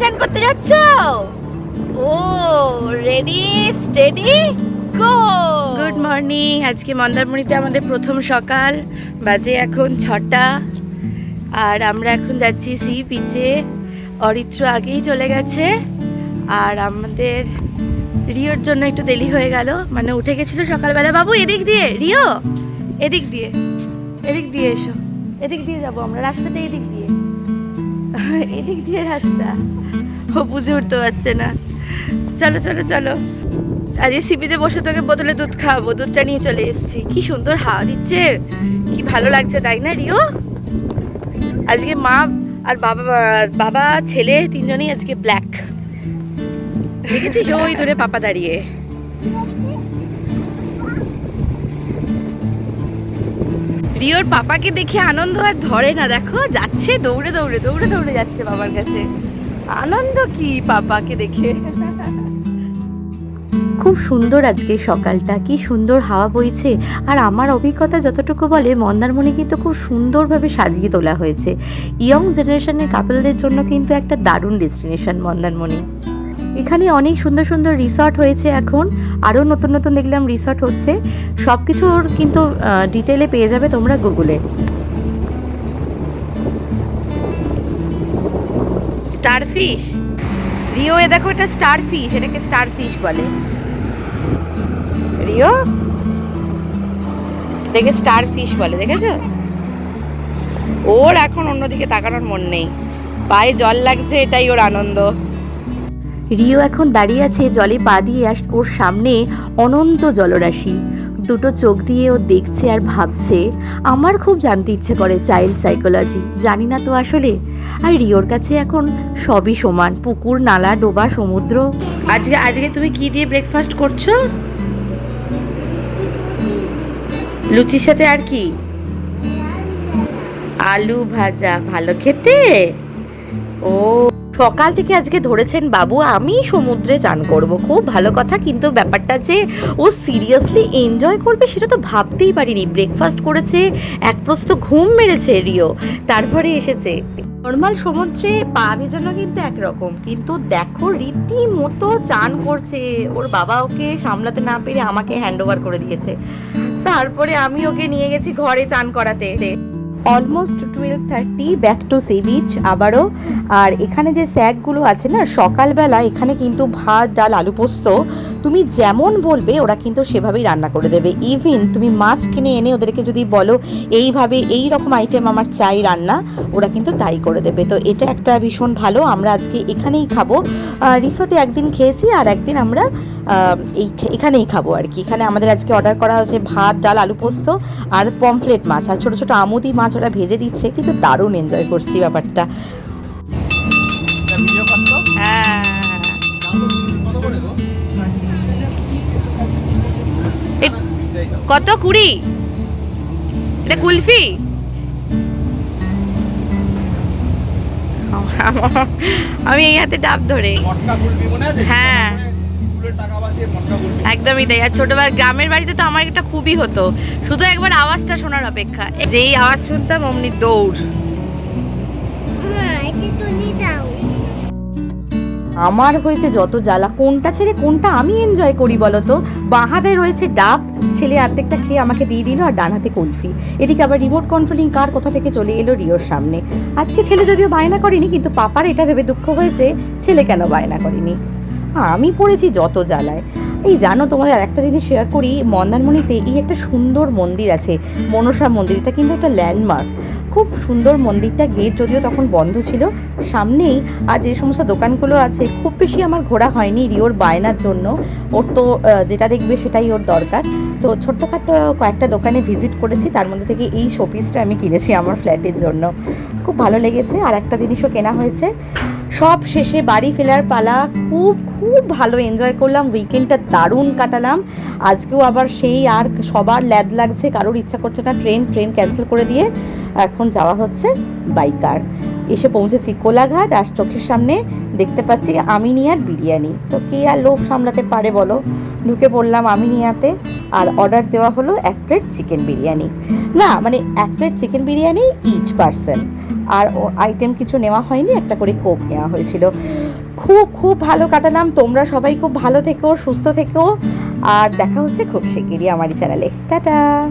চান করতে যাচ্ছ? ও ready steady go good morning আজকে মন্দারমণিতে আমাদের প্রথম সকাল। বাজে এখন ছটা। আর আমরা এখন যাচ্ছি সি বিচে অরিত্র আগেই চলে গেছে। আর আমাদের রিওর জন্য একটু দেরি হয়ে গেল। মানে উঠে গেছিল সকালবেলা। বাবু, এদিক দিয়ে, রিও! এদিক দিয়ে এদিক দিয়ে এসো। এদিক দিয়ে যাব আমরা। রাস্তাতে এদিক দিয়ে। এদিক দিয়ে রাস্তা। ও বুঝে উঠতে পারছে না। চলো চলো চলো। আজকে সিপিতে বসে তোকে বোতলে দুধ খাওয়াবো। দুধটা নিয়ে চলে এসেছি। কি সুন্দর হাওয়া দিচ্ছে। কি ভালো লাগছে, তাই না, রিও? আজকে মা আর বাবা আর বাবা, ছেলে তিনজনই আজকে ব্ল্যাক দেখেছিস? ওই দূরে পাপা দাঁড়িয়ে। রিওর পাপাকে দেখে আনন্দ আর ধরে না, দেখো, যাচ্ছে, দৌড়ে দৌড়ে দৌড়ে দৌড়ে যাচ্ছে বাবার কাছে। আনন্দ কি পাপাকে দেখে? খুব সুন্দর আজকে সকালটা, কি সুন্দর হাওয়া বইছে। আর আমার অভিজ্ঞতা যতটুকু বলে, মন্দারমণি কিন্তু খুব সুন্দরভাবে সাজিয়ে তোলা হয়েছে। ইয়ং জেনারেশনের কাপলদের জন্য কিন্তু একটা দারুণ ডেস্টিনেশন মন্দারমণি। এখানে অনেক সুন্দর সুন্দর রিসর্ট হয়েছে এখন। আরও নতুন নতুন দেখলাম রিসর্ট হচ্ছে। সব কিছুর কিন্তু ডিটেলে পেয়ে যাবে তোমরা গুগলে স্টার ফিশ রিও এ দেখো এটা স্টার ফিশ এটাকে স্টার ফিশ বলে। রিও এটাকে স্টার ফিশ বলে, দেখেছ? ওর এখন অন্যদিকে তাকানোর মন নেই। পায়ে জল লাগছে, এটাই ওর আনন্দ। রিও এখন দাঁড়িয়ে আছে জলে পা দিয়ে আর ওর সামনে অনন্ত জলরাশি। দুটো চোখ দিয়ে ও দেখছে আর ভাবছে, আমার খুব জানতে ইচ্ছে করে চাইল্ড সাইকোলজি, জানি না তো আসলে? আর রিওর কাছে এখন সবই সমান, পুকুর, নালা, ডোবা, সমুদ্র। আজকে আজকে তুমি কি দিয়ে ব্রেকফাস্ট করছ? লুচির সাথে আর কি? আলু ভাজা, ভালো খেতে? ও। সকাল থেকে আজকে ধরেছেন বাবু, আমি সমুদ্রে চান করব। খুব ভালো কথা, কিন্তু ব্যাপারটা যে ও সিরিয়াসলি এনজয় করবে সেটা তো ভাবতেই পারিনি। ব্রেকফাস্ট করেছে, এক প্রস্ত ঘুম মেরেছে রিও, তারপরে এসেছে। নর্মাল সমুদ্রে পা ভেজানো কিন্তু একরকম, কিন্তু দেখো রীতিমতো চান করছে। ওর বাবা ওকে সামলাতে না পেরে আমাকে হ্যান্ড করে দিয়েছে। তারপরে আমি ওকে নিয়ে গেছি ঘরে চান করাতে। Almost twelve thirty back to sea beach আবারও। আর এখানে যে স্যাকগুলো আছে না, সকালবেলা এখানে কিন্তু ভাত, ডাল, আলু পোস্ত, তুমি যেমন বলবে ওরা কিন্তু সেভাবেই রান্না করে দেবে। ইভিন তুমি মাছ কিনে এনে ওদেরকে যদি বলো, এইভাবে এই রকম আইটেম আমার চাই রান্না, ওরা কিন্তু তাই করে দেবে। তো এটা একটা ভীষণ ভালো, আমরা আজকে এখানেই খাব। রিসোর্টে একদিন খেয়েছি, আর একদিন আমরা এই এখানেই খাব আর কি। এখানে আমাদের আজকে অর্ডার করা হয়েছে ভাত ডাল আলু পোস্ত আর পমফ্লেট মাছ। আর ছোটো ছোটো আমুদি মাছ ওরা ভেজে দিচ্ছে কিন্তু দারুণ এনজয় করছি ব্যাপারটা। হ্যাঁ। কত? কুড়ি? এটা কুলফি? আমি এই হাতে ডাব ধরে। হ্যাঁ। একদমই তাই। আর ছোটবেলা গ্রামের বাড়িতে তো আমার একটা খুবই হতো। শুধু একবার আওয়াজটা শোনার অপেক্ষা। যেই আওয়াজ শুনতাম অমনি দৌড়। আমার হয়েছে যত জ্বালা কোনটা ছেড়ে কোনটা আমি এনজয় করি বলতো? বাঁ হাতে রয়েছে ডাব ছেলে অর্ধেকটা খেয়ে আমাকে দিয়ে দিল আর ডান হাতে কুলফি। এদিকে আবার রিমোট কন্ট্রোলিং কার কোথা থেকে চলে এলো রিওর সামনে। আজকে ছেলে যদিও বায়না করেনি কিন্তু পাপার এটা ভেবে দুঃখ হয়েছে ছেলে কেন বায়না করেনি? আমি পড়েছি যত জ্বালায়। এই জানো, তোমাদের আর একটা জিনিস শেয়ার করি, মন্দারমণিতে এই একটা সুন্দর মন্দির আছে, মনসা মন্দির, এটা কিন্তু একটা ল্যান্ডমার্ক খুব সুন্দর মন্দিরটা গেট যদিও তখন বন্ধ ছিল, সামনেই আর যে সমস্ত দোকানগুলো আছে, খুব বেশি আমার ঘোরা হয়নি রিওর বায়নার জন্য। ওর তো যেটা দেখবে সেটাই ওর দরকার। তো ছোট্টখাটো কয়েকটা দোকানে ভিজিট করেছি, তার মধ্যে থেকে এই শোপিসটা আমি কিনেছি আমার ফ্ল্যাটের জন্য। খুব ভালো লেগেছে, আর একটা জিনিসও কেনা হয়েছে। সব শেষে বাড়ি ফেরার পালা, খুব খুব ভালো এনজয় করলাম উইকেন্ডটা দারুণ কাটালাম। আজকেও আবার সেই আর সবার ল্যাদ লাগছে, কারোর ইচ্ছা করছে না, ট্রেন ট্রেন ক্যান্সেল করে দিয়ে এখন যাওয়া হচ্ছে বাইকার। এসে পৌঁছেছি কোলাঘাট, আর চোখের সামনে দেখতে পাচ্ছি আমিনিয়ার বিরিয়ানি। তো কে আর লোভ সামলাতে পারে বলো? ঢুকে পড়লাম আমিনিয়াতে। আর অর্ডার দেওয়া হলো এক প্লেট চিকেন বিরিয়ানি। না মানে এক plate chicken biryani each person আর আইটেম কিছু নেওয়া হয়নি, একটা করে কোক নেওয়া হয়েছিল। খুব খুব ভালো কাটালাম। তোমরা সবাই খুব ভালো থেকো, সুস্থ থেকো। আর দেখা হচ্ছে খুব শিগগিরই আমারই চ্যানেলে টাটা!